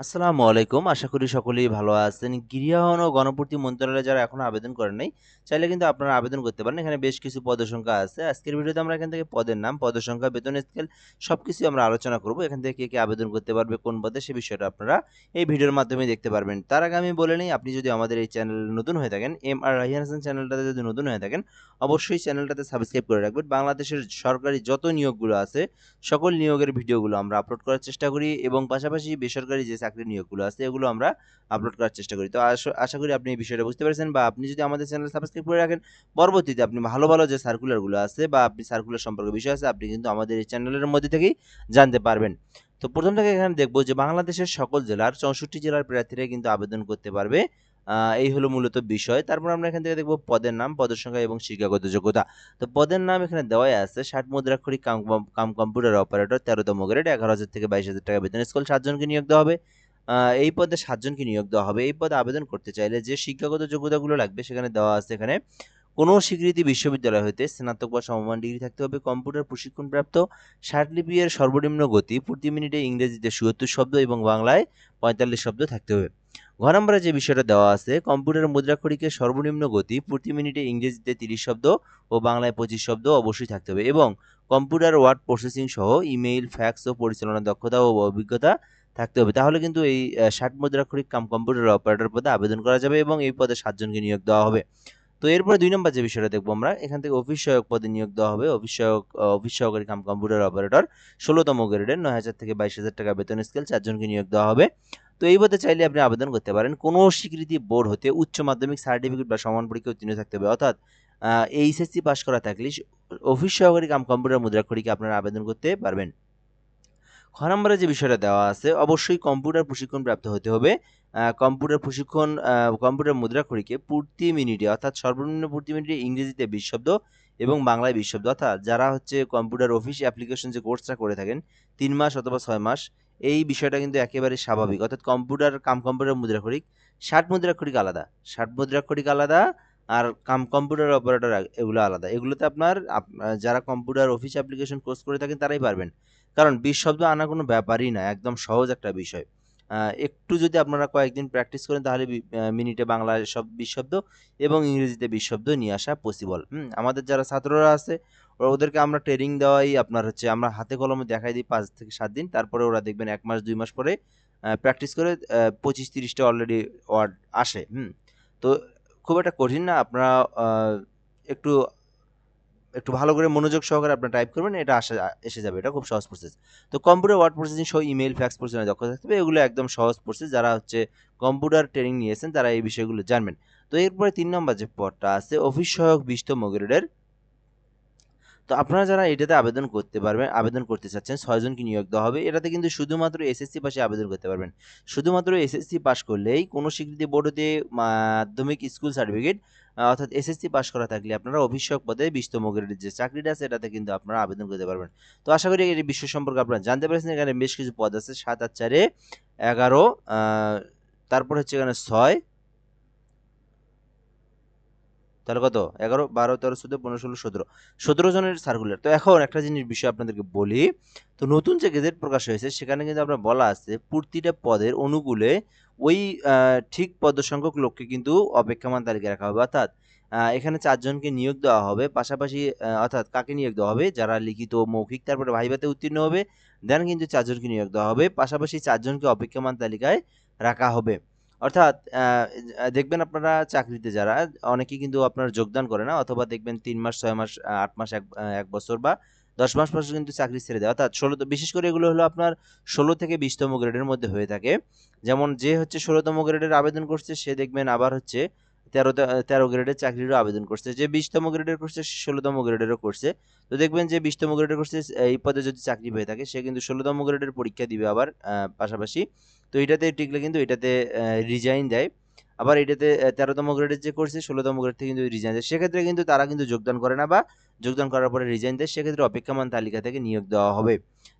আসসালামু আলাইকুম। আশা করি সকলেই ভালো আছেন। গৃহায়ন ও গণপূর্তি মন্ত্রণালয়ে যারা এখনও আবেদন করেন নাই, চাইলে কিন্তু আপনারা আবেদন করতে পারেন। এখানে বেশ কিছু পদের সংখ্যা আছে। আজকের ভিডিওতে আমরা এখান থেকে পদের নাম, পদের সংখ্যা, বেতন স্কেল সবকিছুই আমরা আলোচনা করব। এখান থেকে কে, কে আবেদন করতে পারবে, কোন পদে সে বিষয়টা আপনারা এই ভিডিওর মাধ্যমে দেখতে পারবেন। তার আগে আমি বলে নিই আপনি যদি আমাদের এই চ্যানেলে নতুন হয়ে থাকেন, এম আর রাহিয়ান হাসান চ্যানেলটাতে যদি নতুন হয়ে থাকেন, অবশ্যই চ্যানেলটাতে সাবস্ক্রাইব করে রাখবেন। বাংলাদেশের সরকারি যত নিয়োগগুলো আছে, সকল নিয়োগের ভিডিওগুলো আমরা আপলোড করার চেষ্টা করি এবং পাশাপাশি বেসরকারি যে চাকরির নিয়োগগুলো আছে এগুলো আমরা আপলোড করার চেষ্টা করি। তো আশা করি আপনি এই বিষয়টা বুঝতে পেরেছেন বা আপনি যদি আমাদের চ্যানেল সাবস্ক্রাইব করে রাখেন, পরবর্তীতে আপনি ভালো, ভালো যে সার্কুলারগুলো আছে বা আপনি সার্কুলার সম্পর্কে বিষয় আছে, আপনি কিন্তু আমাদের এই চ্যানেলের মধ্যে থেকেই জানতে পারবেন। তো প্রথম থেকে এখানে দেখব যে বাংলাদেশের সকল জেলার ৬৪ জেলার প্রার্থীরা কিন্তু আবেদন করতে পারবে। এই হলো মূলত বিষয়। তারপর আমরা এখান থেকে দেখব পদের নাম, পদের সংখ্যা এবং শিক্ষাগত যোগ্যতা। তো পদের নাম এখানে দেওয়াই আছে ৬০ মুদ্রাক্ষরিক কাম কম কাম কম্পিউটার অপারেটর ১৩ তম গ্রেড ১১,০০০ থেকে ২২,০০০ টাকা বেতন স্কুল সাতজনকে নিয়োগ দেওয়া হবে। এই পদে সাতজনকে নিয়োগ দেওয়া হবে। এই পদে আবেদন করতে চাইলে যে শিক্ষাগত যোগ্যতাগুলো লাগবে সেখানে দেওয়া আছে এখানে। কোনো স্বীকৃতি বিশ্ববিদ্যালয় হইতে স্নাতক বা সমমান ডিগ্রি থাকতে হবে। কম্পিউটার প্রশিক্ষণপ্রাপ্ত ষাটলিপি এর সর্বনিম্ন গতি প্রতি মিনিটে ইংরেজিতে ৭৪ শব্দ এবং বাংলায় ৪৫ শব্দ থাকতে হবে। ঘ নম্বরে যে বিষয়টা দেওয়া আছে কম্পিউটার মুদ্রাক্ষরিকের সর্বনিম্ন গতি প্রতি মিনিটে ইংরেজিতে ৩০ শব্দ ও বাংলায় ২৫ শব্দ অবশ্যই থাকতে হবে এবং কম্পিউটার ওয়ার্ড প্রসেসিং সহ ইমেইল, ফ্যাক্স ও পরিচালনার দক্ষতা ও অভিজ্ঞতা থাকতে হবে। তাহলে কিন্তু এই ষাট ৬০ মুদ্রাক্ষরিক কাম কম্পিউটার অপারেটর পদে আবেদন করা যাবে এবং এই পদে সাতজনকে নিয়োগ দেওয়া হবে। তো এরপরে দুই নম্বর যে বিষয়টা দেখব আমরা, এখান থেকে অফিস সহায়ক পদে নিয়োগ দেওয়া হবে। অফিস সহায়ক অফিস সহকারী কাম কম্পিউটার অপারেটর ১৬ তম গ্রেডের ৯,০০০ থেকে ২২,০০০ টাকা বেতন স্কেল চারজনকে নিয়োগ দেওয়া হবে। তো এই পদে চাইলে আপনি আবেদন করতে পারেন। কোনো স্বীকৃতি বোর্ড হতে উচ্চ মাধ্যমিক সার্টিফিকেট বা সমান পরীক্ষায় উত্তীর্ণ থাকতে হবে। অর্থাৎ এইচএসসি পাস করা থাকলেই অফিস সহকারী কাম কম্পিউটার মুদ্রাক্ষরিকে আপনারা আবেদন করতে পারবেন। খ যে বিষয়টা দেওয়া আছে, অবশ্যই কম্পিউটার প্রশিক্ষণ প্রাপ্ত হতে হবে। কম্পিউটার প্রশিক্ষণ কম্পিউটার মুদ্রাক্ষরিকে প্রতি মিনিটে অর্থাৎ সর্বনিম্ন প্রতি মিনিটে ইংরেজিতে ২০ শব্দ এবং বাংলায় ২০ শব্দ অর্থাৎ যারা হচ্ছে কম্পিউটার অফিস অ্যাপ্লিকেশন যে কোর্সটা করে থাকেন ৩ মাস অথবা ৬ মাস, এই বিষয়টা কিন্তু একেবারে স্বাভাবিক। অর্থাৎ কম্পিউটার কাম কম্পিউটার মুদ্রাক্ষরিক ৬০ মুদ্রাক্ষরিক আলাদা। ৬০ মুদ্রাক্ষরিক আলাদা আর কাম কম্পিউটার অপারেটর এগুলো আলাদা। এগুলোতে আপনার, আপ, যারা কম্পিউটার অফিস অ্যাপ্লিকেশন কোর্স করে থাকেন, তারাই পারবেন। কারণ ২০ শব্দ আনা কোনো ব্যাপারই না। একদম সহজ একটা বিষয়। একটু যদি আপনারা কয়েকদিন প্র্যাকটিস করেন, তাহলে মিনিটে বাংলায় সব ২০ শব্দ এবং ইংরেজিতে ২০ শব্দ নিয়ে আসা পসিবল। হুম? আমাদের যারা ছাত্ররা আছে ওদেরকে আমরা ট্রেনিং দেওয়াই আপনার হচ্ছে, আমরা হাতে কলমে দেখাই দিই পাঁচ থেকে সাত দিন। তারপরে ওরা দেখবেন এক মাস, দুই মাস পরে প্র্যাকটিস করে পঁচিশ ২৫-৩০ অলরেডি ওয়ার্ড আসে। হুম? তো খুব একটা কঠিন না। আপনারা একটু একটু ভালো করে মনোযোগ সহকারে আপনারা টাইপ করবেন এটা আসা এসে যাবে। এটা খুব সহজ প্রসেস। তো কম্পিউটার ওয়ার্ড প্রসেসিং সহ ইমেইল, ফ্যাক্স পরিচালনায় দক্ষতা থাকতে হবে। এগুলো একদম সহজ প্রসেস। যারা হচ্ছে কম্পিউটার ট্রেনিং নিয়েছেন তারা এই বিষয়গুলো জানবেন। তো এরপরে তিন নম্বর যে পদটা আছে অফিস সহায়ক ২০ তম গ্রেডের তো আপনারা যারা এটাতে আবেদন করতে পারবেন আবেদন করতে চাচ্ছেন ৬ জনকে নিয়োগ দেওয়া হবে। এটাতে কিন্তু শুধুমাত্র এসএসসি পাশে আবেদন করতে পারবেন। শুধুমাত্র এসএসসি পাশ করলেই কোনো স্বীকৃতি বোর্ড হতে মাধ্যমিক স্কুল সার্টিফিকেট অর্থাৎ এসএসসি পাস করা থাকলে আপনারা সহায়ক পদে ২০ তম গ্রেডের যে চাকরিটা আছে এটাতে কিন্তু আপনারা আবেদন করতে পারবেন। তো আশা করি এই বিষয় সম্পর্কে আপনারা জানতে পারছেন এখানে বেশ কিছু পদ আছে সাত আর ৪ এ ১১ তারপর হচ্ছে এখানে ছয় তাহলে কত? ১১, ১২, ১৩, ১৪, ১৫, ১৬, ১৭ ১৭ জনের সার্কুলার। তো এখন একটা জিনিস বিষয় আপনাদেরকে বলি। তো নতুন যে গেজেট প্রকাশ হয়েছে সেখানে কিন্তু আপনার বলা আছে প্রতিটা পদের অনুকূলে ওই ঠিক পদসংখ্যক লোককে কিন্তু অপেক্ষমান তালিকায় রাখা হবে। অর্থাৎ এখানে চারজনকে নিয়োগ দেওয়া হবে। পাশাপাশি অর্থাৎ কাকে নিয়োগ দেওয়া হবে? যারা লিখিত, মৌখিক তারপরে ভাইভাতে উত্তীর্ণ হবে। দেন কিন্তু চারজনকে নিয়োগ দেওয়া হবে। পাশাপাশি চারজনকে অপেক্ষমান তালিকায় রাখা হবে। অর্থাৎ দেখবেন আপনারা চাকরিতে যারা অনেকেই কিন্তু আপনার যোগদান করে না অথবা দেখবেন তিন মাস, ছয় মাস, আট মাস, ১ ১ বছর বা ১০ মাস পর কিন্তু চাকরি ছেড়ে দেয়। অর্থাৎ ১৬ বিশেষ করে এগুলো হলো আপনার ১৬ থেকে বিশতম গ্রেডের মধ্যে হয়ে থাকে। যেমন যে হচ্ছে ষোলোতম গ্রেডের আবেদন করছে, সে দেখবেন আবার হচ্ছে তেরো তেরো গ্রেডের চাকরিরও আবেদন করছে। যে বিশতম গ্রেডের করছে, সে ১৬ তম গ্রেডেরও করছে। তো দেখবেন যে বিশতম গ্রেডের করছে, এই পদে যদি চাকরি পেয়ে থাকে, সে কিন্তু ১৬ তম গ্রেডের পরীক্ষা দিবে আবার পাশাপাশি। তো এটাতে টিকলে কিন্তু এটাতে রিজাইন দেয়। আবার এটাতে ১৩ তম গ্রেডের যে করছে ১৬ তম গ্রেড থেকে কিন্তু রিজাইন দেয়। সেক্ষেত্রে কিন্তু তারা কিন্তু যোগদান করে না বা যোগদান করার পরে রিজাইন দেয়। সেক্ষেত্রে অপেক্ষমান তালিকা থেকে নিয়োগ দেওয়া হবে।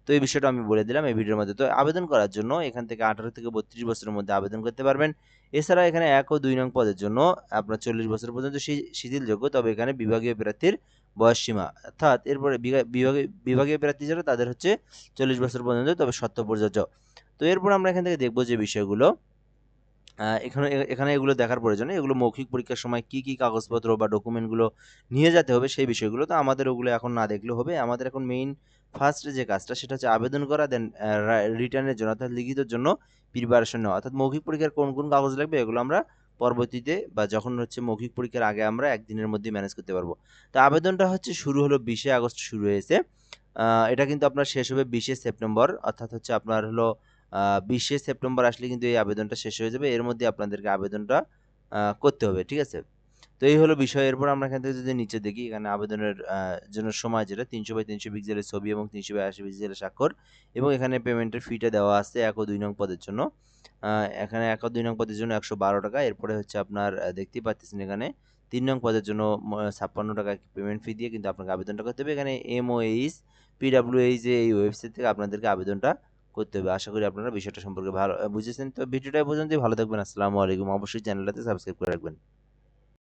তো এই বিষয়টা আমি বলে দিলাম এই ভিডিওর মধ্যে। তো আবেদন করার জন্য এখান থেকে ১৮ থেকে ৩২ বছরের মধ্যে আবেদন করতে পারবেন। এছাড়া এখানে এক ও দুই নং পদের জন্য আপনার ৪০ বছর পর্যন্ত শিথিলযোগ্য। তবে এখানে বিভাগীয় প্রার্থীর বয়স সীমা অর্থাৎ এরপরে বিভাগীয় প্রার্থী যারা তাদের হচ্ছে ৪০ বছর পর্যন্ত, তবে সত্য প্রযোজ্য। তো এরপর আমরা এখান থেকে দেখব যে বিষয়গুলো এখানে এখানে এগুলো দেখার প্রয়োজন এগুলো মৌখিক পরীক্ষার সময় কি কি কাগজপত্র বা ডকুমেন্টগুলো নিয়ে যেতে হবে সেই বিষয়গুলো তো আমাদের ওগুলো এখন না দেখলেও হবে। আমাদের এখন মেইন ফার্স্ট যে কাজটা সেটা হচ্ছে আবেদন করা দেন রিটার্নের জন্য অর্থাৎ লিখিতর জন্য প্রিপারেশন নেওয়া। অর্থাৎ মৌখিক পরীক্ষার কোন কোন কাগজ লাগবে এগুলো আমরা পরবর্তীতে বা যখন হচ্ছে মৌখিক পরীক্ষার আগে আমরা একদিনের মধ্যে ম্যানেজ করতে পারব। তো আবেদনটা হচ্ছে শুরু হলো বিশে আগস্ট শুরু হয়েছে। এটা কিন্তু আপনার শেষ হবে বিশে সেপ্টেম্বর। অর্থাৎ হচ্ছে আপনার হলো বিশে সেপ্টেম্বর আসলে কিন্তু এই আবেদনটা শেষ হয়ে যাবে। এর মধ্যে আপনাদেরকে আবেদনটা করতে হবে, ঠিক আছে? তো এই হলো বিষয়। এরপর আমরা এখান থেকে যদি নিচে দেখি, এখানে আবেদনের জন্য সময় যেটা, তিনশো বাই তিনশো পিক্সেলের ছবি এবং তিনশো বাই আশি পিক্সেলের স্বাক্ষর এবং এখানে পেমেন্টের ফিটা দেওয়া আছে এক ও দুই নং পদের জন্য। এখানে এক ও দুই নং পদের জন্য একশো বারো টাকা। এরপরে হচ্ছে আপনার দেখতেই পাচ্ছেন এখানে তিন নং পদের জন্য ছাপ্পান্ন টাকা পেমেন্ট ফি দিয়ে কিন্তু আপনাকে আবেদনটা করতে হবে। এখানে এমওএইচ পিডাব্লিউএইচ এই ওয়েবসাইট থেকে আপনাদেরকে আবেদনটা করতে হবে। আশা করি আপনারা বিষয়টা সম্পর্কে ভালো বুঝেছেন। তো ভিডিওটা পর্যন্তই। ভালো থাকবেন। আসসালামু আলাইকুম। অবশ্যই চ্যানেলটাতে সাবস্ক্রাইব করে রাখবেন।